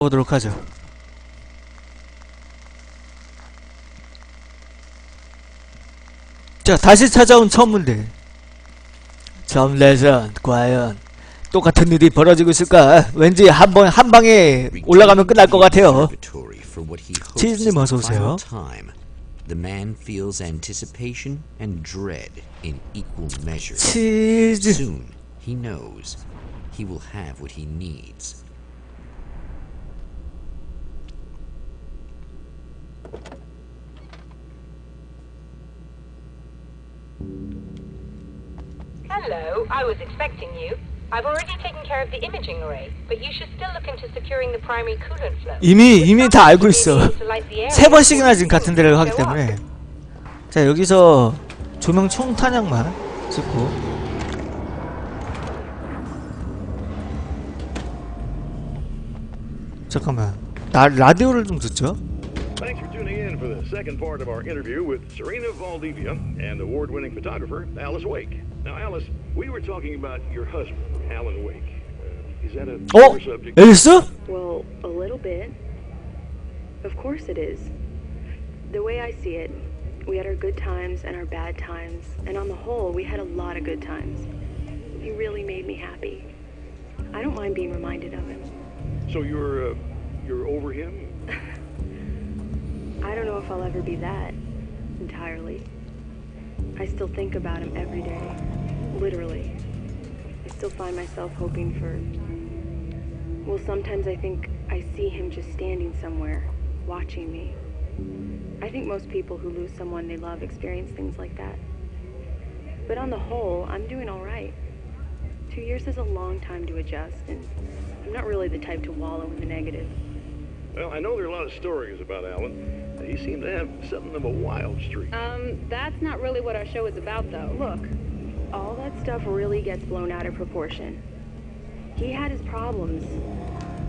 보도록 하죠. 자, 다시 찾아온 천문대. 점레전, 과연 똑같은 일이 벌어지고 있을까? 왠지 한 번, 한 방에 올라가면 끝날 것 같아요. 치즈님 어서 오세요. 치즈. Soon, he knows he will have what he needs. Hello, I was expecting you. I've already taken care of the imaging array, but you should still look into securing the primary coolant flow. 이미, 이미 다 알고 있어. 세 번씩이나 지금 같은 데를 하기. 때문에. 자, 여기서 조명 총탄약만 찍고. 잠깐만. 나, 라디오를 좀 듣죠? Thanks for tuning in for the second part of our interview with Serena Valdivia and award winning photographer Alice Wake. Now, Alice, we were talking about your husband, Alan Wake. Uh, is that a oh, subject? Is it? Well, a little bit. Of course it is. The way I see it, we had our good times and our bad times, and on the whole, we had a lot of good times. He really made me happy. I don't mind being reminded of him. So you're, uh, you're over him? I don't know if I'll ever be that entirely. I still think about him every day, literally. I still find myself hoping for. Well, sometimes I think I see him just standing somewhere, watching me. I think most people who lose someone they love experience things like that. But on the whole, I'm doing all right. Two years is a long time to adjust, and I'm not really the type to wallow in the negative. Well, I know there are a lot of stories about Alan. He seemed to have something of a wild streak. Um, that's not really what our show is about, though. Look, all that stuff really gets blown out of proportion. He had his problems,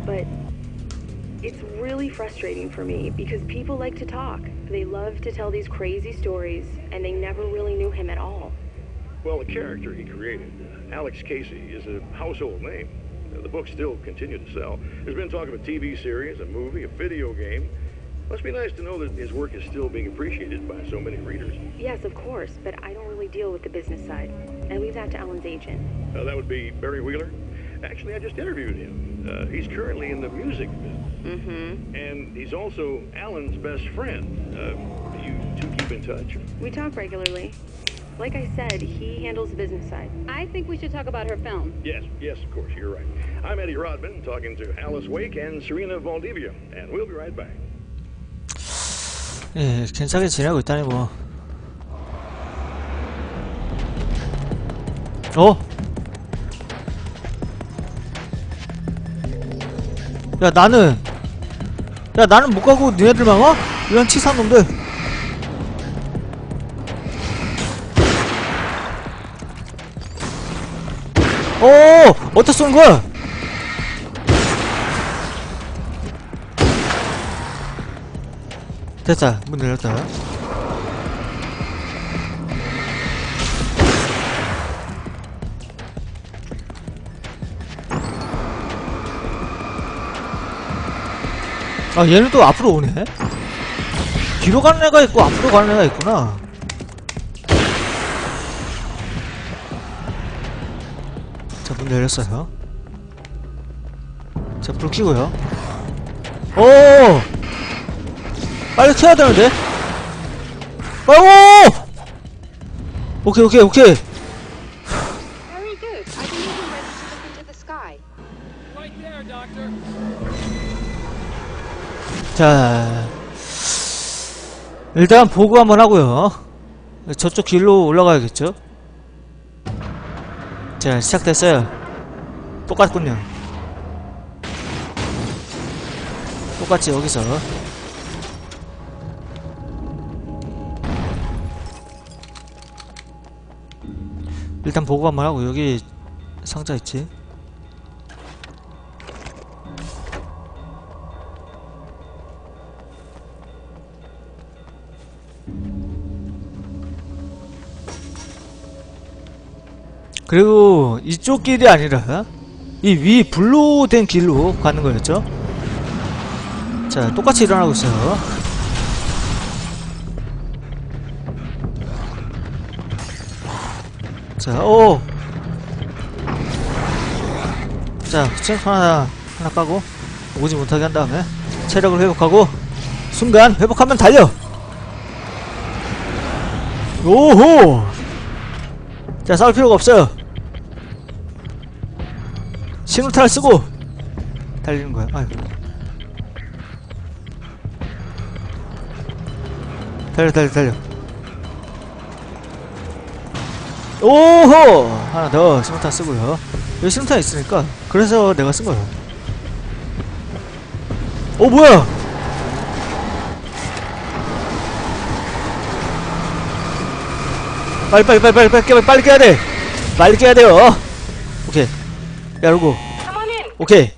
but it's really frustrating for me because people like to talk. They love to tell these crazy stories, and they never really knew him at all. Well, the character he created, uh, Alex Casey, is a household name. Uh, the books still continue to sell. There's been talk of a TV series, a movie, a video game. Must be nice to know that his work is still being appreciated by so many readers. Yes, of course, but I don't really deal with the business side. I leave that to Alan's agent. Uh, that would be Barry Wheeler. Actually, I just interviewed him. Uh, he's currently in the music business. Mm-hmm. And he's also Alan's best friend. Uh, you two keep in touch? We talk regularly. Like I said, he handles the business side. I think we should talk about her film. Yes, yes, of course, you're right. I'm Eddie Rodman, talking to Alice Wake and Serena Valdivia, and we'll be right back. 예, 괜찮게 지내고 있다니 뭐. 어? 야 나는 야 나는 못 가고 니네들만 와? 이런 치사한 놈들 오! 어디다 쏘는 거야? 됐다. 문 열렸다. 아또 앞으로 오네? 뒤로 가는 애가 있고 앞으로 가는 애가 있구나. 자문 열렸어요. 자불 켜고요. 오 빨리 켜야 되는데? 아이고! 오케이 오케이 오케이. Very good. I think you can ready to look into the sky. 자 일단 보고 한번 하고요. 저쪽 길로 올라가야겠죠? 자 시작됐어요. 똑같군요. 똑같이 여기서 일단 보고 한번 하고 여기 상자 있지 그리고 이쪽 길이 아니라 이 위 블루 된 길로 가는 거였죠? 자 똑같이 일어나고 있어요 자, 오! 자, 체력 하나, 하나 까고, 오지 못하게 한 다음에, 체력을 회복하고, 순간, 회복하면 달려! 오호! 자, 싸울 필요가 없어요. 신호탄을 쓰고, 달리는 거야. 아유. 달려, 달려, 달려. 오호! 하나 더 신호탄 쓰고요. 여기 신호탄 있으니까 그래서 내가 쓴 거야. 오 뭐야? 빨리 빨리 빨리 빨리 빨리 깨 빨리 깨야 돼. 빨리 깨야 돼요. 오케이. 야르고. 오케이.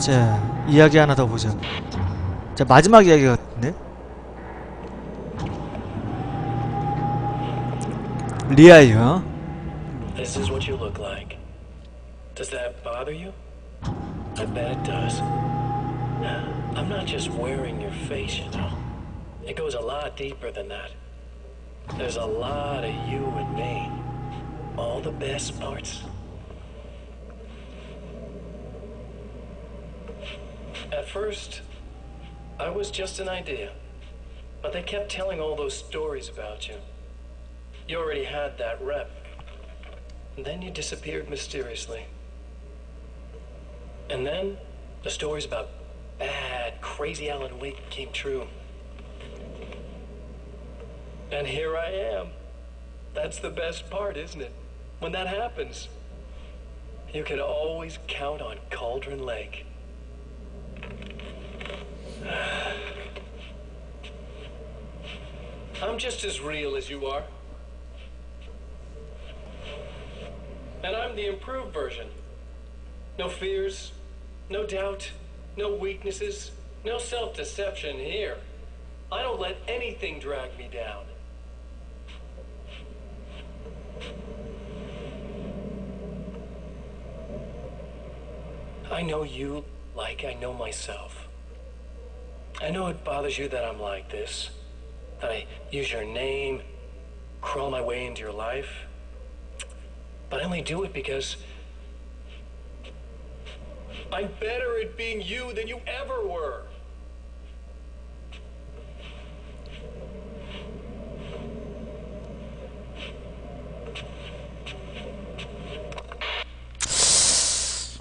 자 이야기 하나 더 보자. 자 마지막 이야기 같은데. ले आई This is what you look like. Does that bother you? I bet it does. I'm not just wearing your face, you know. It goes a lot deeper than that. There's a lot of you and me. All the best parts. At first, I was just an idea. But they kept telling all those stories about you. You already had that rep. And then you disappeared mysteriously. And then the stories about bad, crazy Alan Wake came true. And here I am. That's the best part, isn't it? When that happens, you can always count on Cauldron Lake. I'm just as real as you are. And I'm the improved version. No fears, no doubt, no weaknesses, no self deception here. I don't let anything drag me down. I know you like I know myself. I know it bothers you that I'm like this, that I use your name, crawl my way into your life. But I only do it because I'm better at being you than you ever were.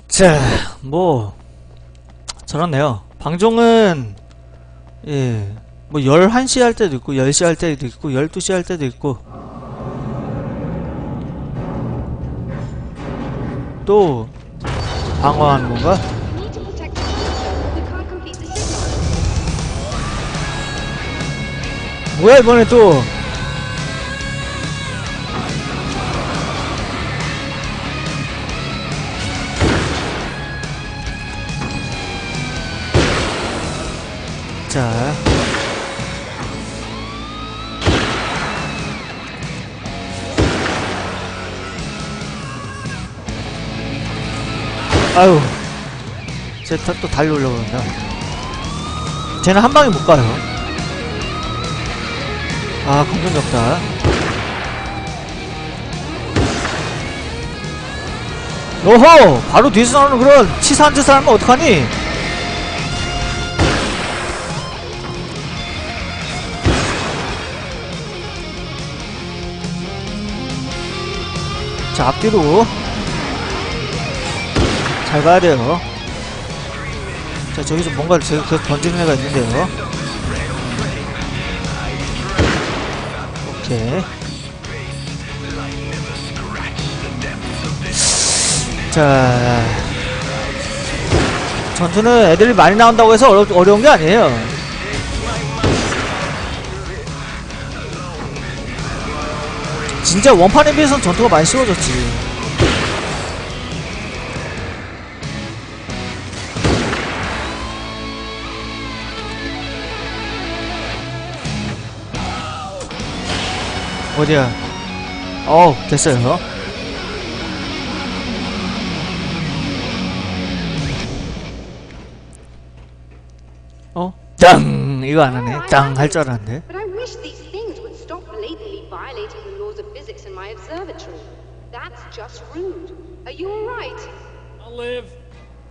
자, 뭐 저렇네요. 방종은 예, 뭐 11시 할 때도 있고 10시 할 때도 있고 12시 할 때도 있고 또 방어하는 건가? 뭐야 이번에 또 자. 아유. 쟤또 달려오려고 그런다. 쟤는 한 방에 못 가요. 아, 공격이 없다. 오호! 바로 뒤에서 나오는 그런 치사한 짓을 하면 어떡하니? 자, 앞뒤로. 잘 봐야 돼요. 자, 저기서 뭔가를 제- 계속 던지는 애가 있는데요. 오케이. 자. 전투는 애들이 많이 나온다고 해서 어려, 어려운 게 아니에요. 진짜 원판에 비해서는 전투가 많이 쉬워졌지. 어디야? 어우, 됐어요. Oh, 짱 이거 안 하네. 짱 할 줄 알았는데. But I wish these things would stop blatantly violating the laws of physics in my observatory. That's just rude. Are you alright? I'll live.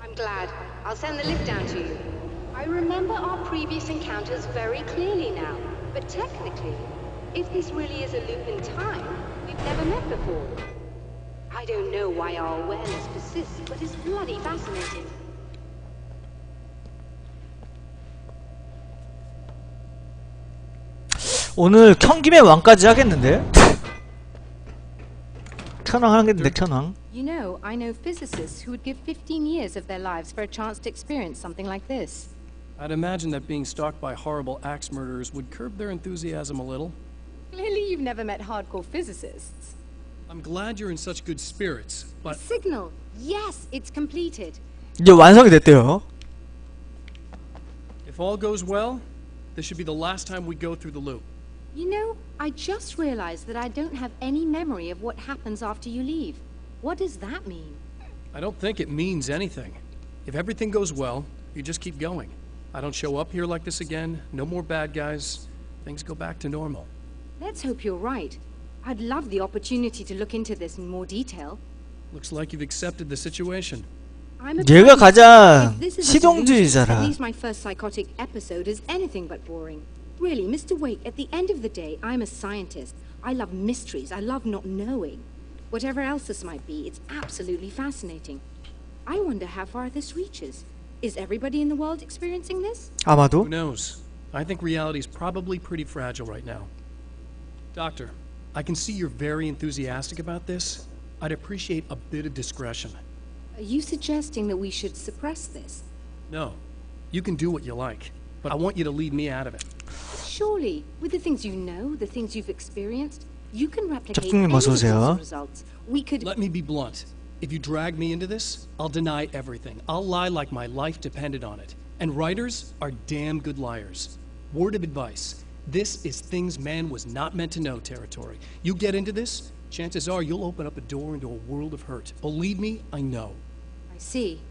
I'm glad. I'll send the lift down to you. I remember our previous encounters very clearly now. But technically, if this really is a loop in time, we've never met before. I don't know why our awareness persists, but it's bloody fascinating. 오늘 켠김에 왕까지 하겠는데? 켠왕 하겠는데 켠왕. You know, I know physicists who would give 15 years of their lives for a chance to experience something like this. I'd imagine that being stalked by horrible axe murderers would curb their enthusiasm a little. Clearly, you've never met hardcore physicists. I'm glad you're in such good spirits, but Signal! Yes, it's completed. 이제 완성이 됐대요. if all goes well, this should be the last time we go through the loop. You know, I just realized that I don't have any memory of what happens after you leave. What does that mean? I don't think it means anything. If everything goes well, you just keep going. I don't show up here like this again, no more bad guys. Things go back to normal. Let's hope you're right. I'd love the opportunity to look into this in more detail. Looks like you've accepted the situation. I'm a 얘가 pragmatist. 가장 If this is a delusion, 실용주의자라. At least my first psychotic episode is anything but boring. Really, Mr. Wake, at the end of the day, I'm a scientist. I love mysteries. I love not knowing. Whatever else this might be, it's absolutely fascinating. I wonder how far this reaches. Is everybody in the world experiencing this? 아마도 Who knows? I think reality's probably pretty fragile right now. Doctor, I can see you're very enthusiastic about this. I'd appreciate a bit of discretion. Are you suggesting that we should suppress this? No. You can do what you like, but I want you to leave me out of it. Surely, with the things you know, the things you've experienced, you can replicate the results. We could... Let me be blunt. If you drag me into this, I'll deny everything. I'll lie like my life depended on it. And writers are damn good liars. Word of advice. this is things man was not meant to know territory. You get into this, chances are you'll open up a door into a world of hurt. Believe me, I know. I see.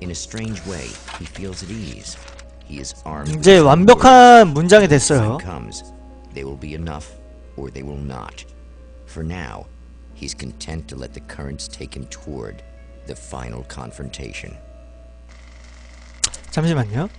In a strange way, he feels at ease. He is armed with 이제 his own 완벽한 words. 문장이 When the 됐어요. time comes, they will be enough, or they will not. For now, he's content to let the currents take him toward the final confrontation. 잠시만요.